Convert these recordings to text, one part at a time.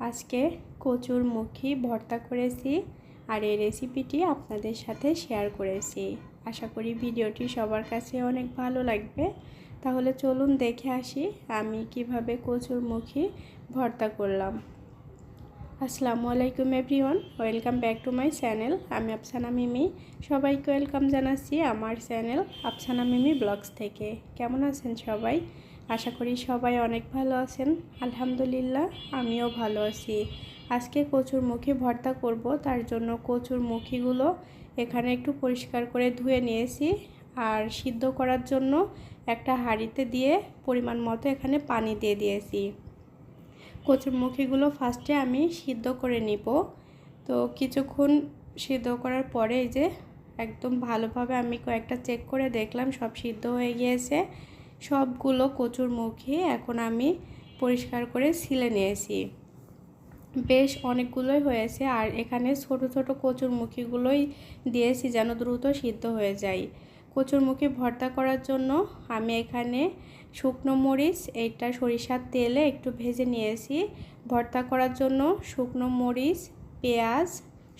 আজকে কচুর মুখী ভর্তা করেছি আর এই রেসিপিটি আপনাদের সাথে শেয়ার করেছি। আশা করি ভিডিওটি সবার কাছে অনেক ভালো লাগবে। তাহলে চলুন দেখে আসি আমি কীভাবে কচুর মুখী ভর্তা করলাম। আসসালামু আলাইকুম everyone welcome back to my channel আমি আফসানা মিমি। সবাইকে ওয়েলকাম জানাচ্ছি আমার চ্যানেল আফসানা মিমি ব্লগস থেকে। কেমন আছেন সবাই? আশা করি সবাই অনেক ভালো আছেন। আলহামদুলিল্লাহ, আমিও ভালো আছি। আজকে কচুর মুখী ভর্তা করব, তার জন্য কচুর মুখিগুলো এখানে একটু পরিষ্কার করে ধুয়ে নিয়েছি আর সিদ্ধ করার জন্য একটা হাঁড়িতে দিয়ে পরিমাণ মতো এখানে পানি দিয়ে দিয়েছি। কচুরমুখীগুলো ফার্স্টে আমি সিদ্ধ করে নিব। তো কিছুক্ষণ সিদ্ধ করার পরে যে একদম ভালোভাবে আমি কয়েকটা চেক করে দেখলাম, সব সিদ্ধ হয়ে গিয়েছে। সবগুলো কচুরমুখী এখন আমি পরিষ্কার করে ছিলে নিয়েছি। বেশ অনেকগুলোই হয়েছে আর এখানে ছোট ছোট কচুরমুখীগুলোই দিয়েছি যেন দ্রুত সিদ্ধ হয়ে যায়। কচুরমুখী ভর্তা করার জন্য আমি এখানে শুকনো মরিচ, এইটা সরিষার তেলে একটু ভেজে নিয়েছি। ভর্তা করার জন্য শুকনো মরিচ, পেঁয়াজ,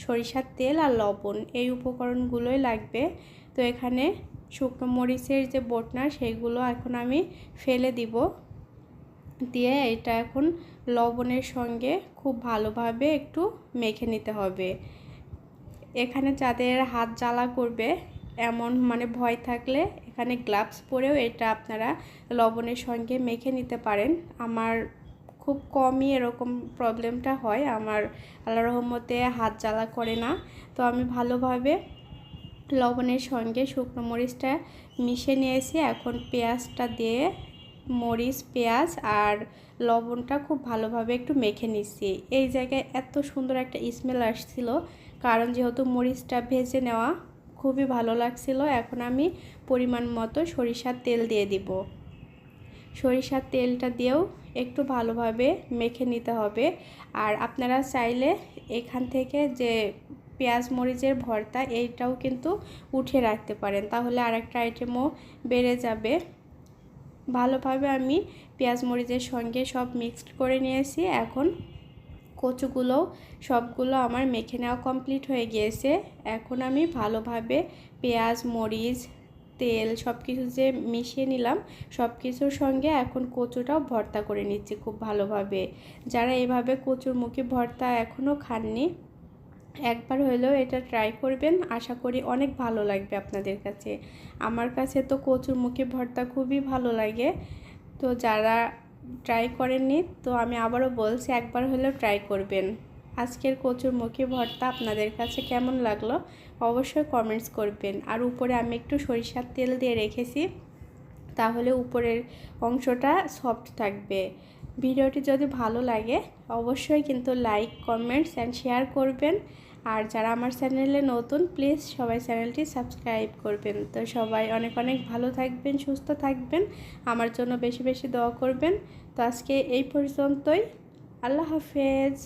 সরিষার তেল আর লবণ, এই উপকরণগুলোই লাগবে। তো এখানে শুকনো মরিচের যে বটনা সেইগুলো এখন আমি ফেলে দিব। দিয়ে এটা এখন লবণের সঙ্গে খুব ভালোভাবে একটু মেখে নিতে হবে। এখানে যাদের হাত জ্বালা করবে, এমন মানে ভয় থাকলে এখানে গ্লাভস পরেও এটা আপনারা লবণের সঙ্গে মেখে নিতে পারেন। আমার খুব কমই এরকম প্রবলেমটা হয়। আমার আল্লাহ রহমতে হাত জ্বালা করে না। তো আমি ভালোভাবে লবণের সঙ্গে শুকনো মরিচটা মিশে নিয়েছি। এখন পেঁয়াজটা দিয়ে মরিচ, পেঁয়াজ আর লবণটা খুব ভালোভাবে একটু মেখে নিচ্ছি। এই জায়গায় এত সুন্দর একটা স্মেল আসছিল। কারণ যেহেতু মরিচটা ভেজে নেওয়া খুবই ভালো লাগছিল, এখন আমি পরিমাণ মতো সরিষার তেল দিয়ে দিব। সরিষার তেলটা দিয়েও একটু ভালোভাবে মেখে নিতে হবে। আর আপনারা চাইলে এখান থেকে যে পেঁয়াজ মরিচের ভর্তা এইটাও কিন্তু উঠে রাখতে পারেন। তাহলে আরেকটা আইটেমও বেড়ে যাবে। ভালোভাবে আমি পেঁয়াজ মরিচের সঙ্গে সব মিক্সড করে নিয়েছি। এখন কচুগুলো সবগুলো আমার মেখে নেওয়া কমপ্লিট হয়ে গিয়েছে। এখন আমি ভালোভাবে পেঁয়াজ, মরিচ, তেল সব কিছু যে মিশিয়ে নিলাম সব কিছুর সঙ্গে এখন কচুটাও ভর্তা করে নিচ্ছি খুব ভালোভাবে। যারা এভাবে কচুর মুখে ভর্তা এখনও খাননি একবার হলেও এটা ট্রাই করবেন। আশা করি অনেক ভালো লাগবে আপনাদের কাছে। আমার কাছে তো কচুর মুখে ভর্তা খুবই ভালো লাগে। তো যারা ট্রাই করেননি, তো আমি আবারও বলছি, একবার হলেও ট্রাই করবেন। আজকের কচুর মুখে ভর্তা আপনাদের কাছে কেমন লাগল? অবশ্যই কমেন্টস করবেন। আর উপরে আমি একটু সরিষার তেল দিয়ে রেখেছি। তাহলে উপরের অংশটা সফট থাকবে। ভিডিওটি যদি ভালো লাগে, অবশ্যই কিন্তু লাইক কমেন্টস অ্যান্ড শেয়ার করবেন। আর যারা আমার চ্যানেলে নতুন প্লিজ সবাই চ্যানেলটি সাবস্ক্রাইব করবেন। তো সবাই অনেক অনেক ভালো থাকবেন, সুস্থ থাকবেন, আমার জন্য বেশি বেশি দোয়া করবেন। তো আজকে এই পর্যন্তই। আল্লাহ হাফেজ।